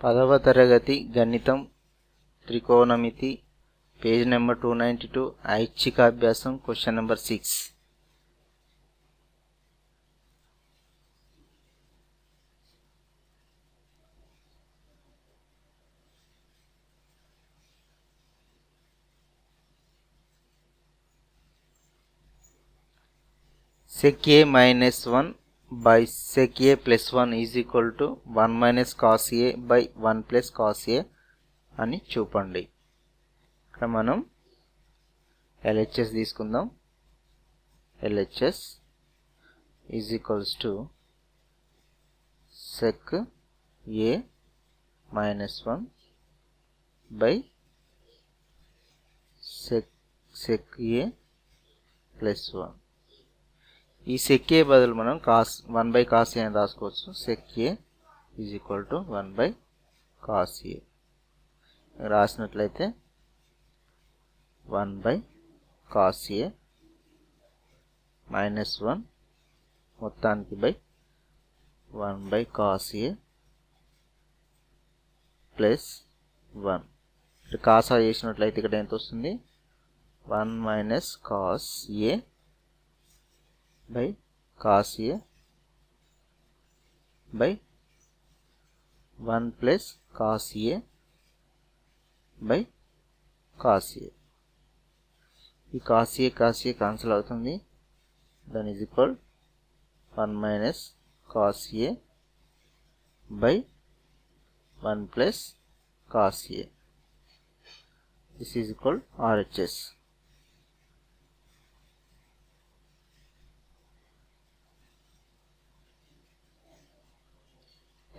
పదవ తరగతి గణితం త్రికోణమితి page number two ninety two ఐచ్ఛికాభ్యాసం question number six. sec a minus 1 by sec a plus 1 is equal to 1 minus cos a by 1 plus cos a అని చూపండి. ఇక్కడ మనం LHS తీసుకుందాం. LHS is equals to sec A minus one by sec sec A plus one ఈ sec A బదులు మనం cos one by cos A అని రాసుకోవచ్చు. Sec A is equal to one by cos A. రాసినట్లయితే one by cos A minus one మొత్తానికి by one by cos A plus one. ఇక్కడ కాసా చేసినట్లయితే ఇక్కడ ఎంత వస్తుంది? One minus cos A by cos A by one plus cos A by cos A ఈ cos A cos A cancel అవుతుంది దాని is equal one minus cos A by one plus cos A this is equal RHS